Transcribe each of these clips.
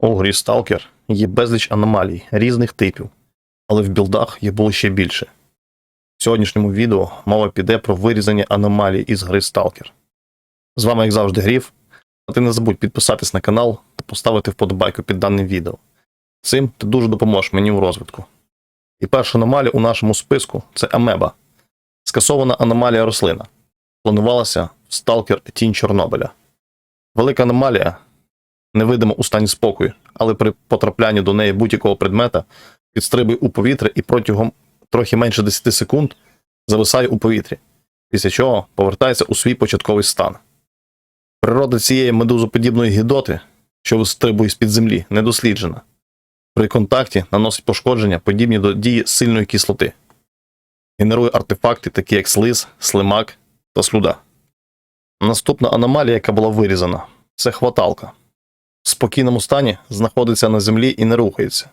У грі Stalker є безліч аномалій різних типів, але в білдах їх було ще більше. В сьогоднішньому відео мова піде про вирізання аномалій із гри Stalker. З вами, як завжди, Гріф. А ти не забудь підписатись на канал та поставити вподобайку під даним відео. Цим ти дуже допоможеш мені у розвитку. І перша аномалія у нашому списку це амеба. Скасована аномалія рослина. Планувалася в Stalker Тінь Чорнобиля. Велика аномалія невидимо у стані спокою, але при потраплянні до неї будь-якого предмета підстрибує у повітря і протягом трохи менше 10 секунд зависає у повітрі, після чого повертається у свій початковий стан. Природа цієї медузоподібної гідоти, що вистрибує з-під землі, не досліджена. При контакті наносить пошкодження, подібні до дії сильної кислоти. Генерує артефакти, такі як слиз, слимак та слюда. Наступна аномалія, яка була вирізана, це хваталка. Спокійному стані знаходиться на землі і не рухається.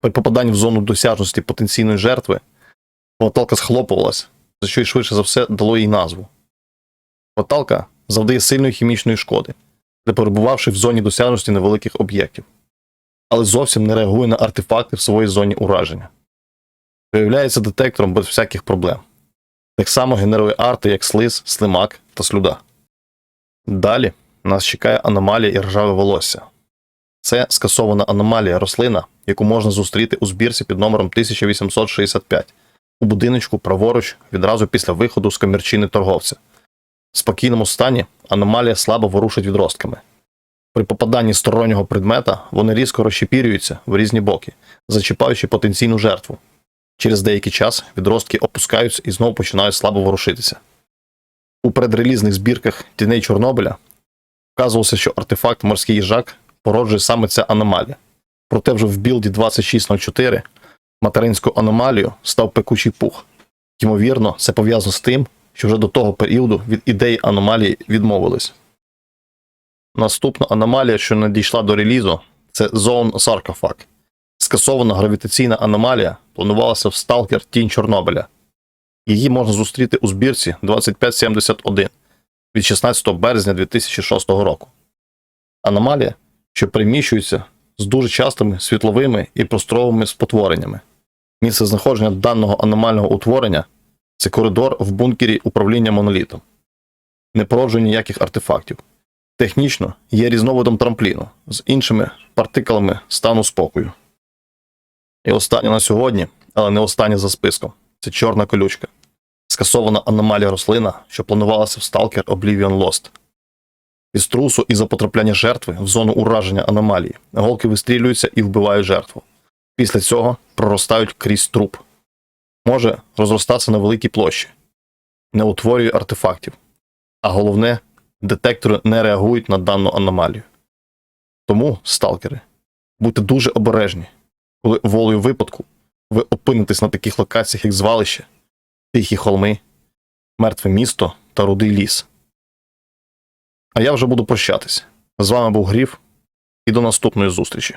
При попаданні в зону досяжності потенційної жертви хваталка схлопувалась, за що й швидше за все дало їй назву. Хваталка завдає сильної хімічної шкоди, не перебувавши в зоні досяжності невеликих об'єктів, але зовсім не реагує на артефакти в своїй зоні ураження. Виявляється детектором без всяких проблем. Так само генерує арти, як слиз, слимак та слюда. Далі нас чекає аномалія і ржаве волосся. Це скасована аномалія рослина, яку можна зустріти у збірці під номером 1865 у будиночку праворуч відразу після виходу з комірчини торговця. В спокійному стані аномалія слабо ворушить відростками. При попаданні стороннього предмета вони різко розщепірюються в різні боки, зачіпаючи потенційну жертву. Через деякий час відростки опускаються і знову починають слабо ворушитися. У предрелізних збірках тіней Чорнобиля вказувалося, що артефакт морський їжак породжує саме ця аномалія. Проте вже в білді 2604 материнську аномалію став пекучий пух. Ймовірно, це пов'язано з тим, що вже до того періоду від ідеї аномалії відмовились. Наступна аномалія, що надійшла до релізу, це Zone Sarcofag. Скасована гравітаційна аномалія планувалася в Stalker Тінь Чорнобиля. Її можна зустріти у збірці 2571 від 16 березня 2006 року. Аномалія, що переміщується з дуже частими світловими і просторовими спотвореннями. Місце знаходження даного аномального утворення це коридор в бункері управління монолітом. Не породжує ніяких артефактів. Технічно є різновидом трампліну з іншими партикулами стану спокою. І останнє на сьогодні, але не останнє за списком це чорна колючка. Скасована аномалія рослина, що планувалася в Stalker Oblivion Lost. Із трусу і за потрапляння жертви в зону ураження аномалії голки вистрілюються і вбивають жертву. Після цього проростають крізь труп. Може розростатися на великій площі, не утворює артефактів. А головне, детектори не реагують на дану аномалію. Тому, сталкери, будьте дуже обережні, коли волею випадку ви опинитесь на таких локаціях, як звалище, тихі холми, мертве місто та рудий ліс. А я вже буду прощатись. З вами був Гріф і до наступної зустрічі.